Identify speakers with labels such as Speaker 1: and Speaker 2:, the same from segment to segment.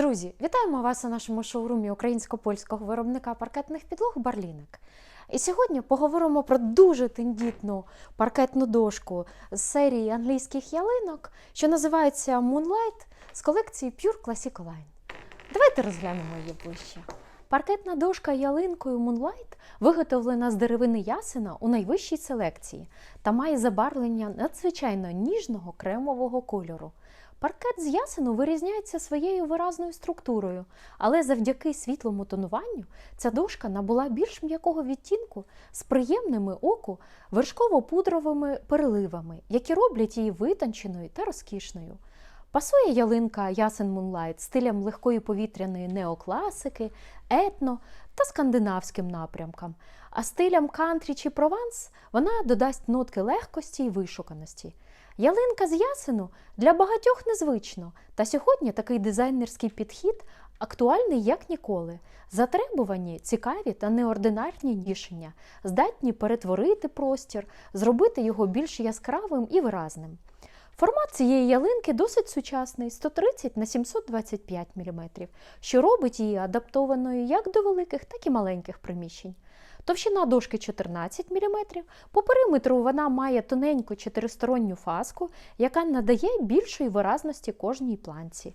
Speaker 1: Друзі, вітаємо вас у нашому шоурумі українсько-польського виробника паркетних підлог Барлінек. І сьогодні поговоримо про дуже тендітну паркетну дошку з серії англійських ялинок, що називається Moonlight з колекції Pure Classic Line. Давайте розглянемо її ближче. Паркетна дошка ялинкою Moonlight виготовлена з деревини ясена у найвищій селекції та має забарвлення надзвичайно ніжного кремового кольору. Паркет з ясену вирізняється своєю виразною структурою, але завдяки світлому тонуванню ця дошка набула більш м'якого відтінку з приємними оку вершково-пудровими переливами, які роблять її витонченою та розкішною. Пасує ялинка Ясен Moonlight стилям легкої повітряної неокласики, етно та скандинавським напрямкам, а стилям кантрі чи прованс вона додасть нотки легкості і вишуканості. Ялинка з ясену для багатьох незвично, та сьогодні такий дизайнерський підхід актуальний як ніколи. Затребувані, цікаві та неординарні рішення, здатні перетворити простір, зробити його більш яскравим і виразним. Формат цієї ялинки досить сучасний 130 на 725 мм, що робить її адаптованою як до великих, так і маленьких приміщень. Товщина дошки 14 мм, по периметру вона має тоненьку чотиристоронню фаску, яка надає більшої виразності кожній планці.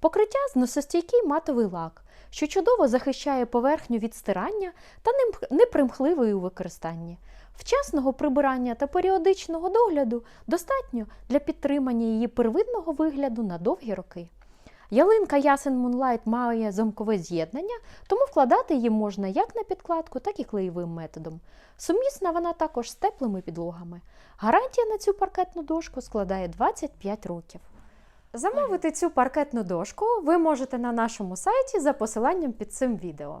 Speaker 1: Покриття зносостійкий матовий лак, що чудово захищає поверхню від стирання та непримхливої у використанні. Вчасного прибирання та періодичного догляду достатньо для підтримання її первинного вигляду на довгі роки. Ялинка Ясен Moonlight має замкове з'єднання, тому вкладати її можна як на підкладку, так і клеєвим методом. Сумісна вона також з теплими підлогами. Гарантія на цю паркетну дошку складає 25 років. Замовити цю паркетну дошку ви можете на нашому сайті за посиланням під цим відео.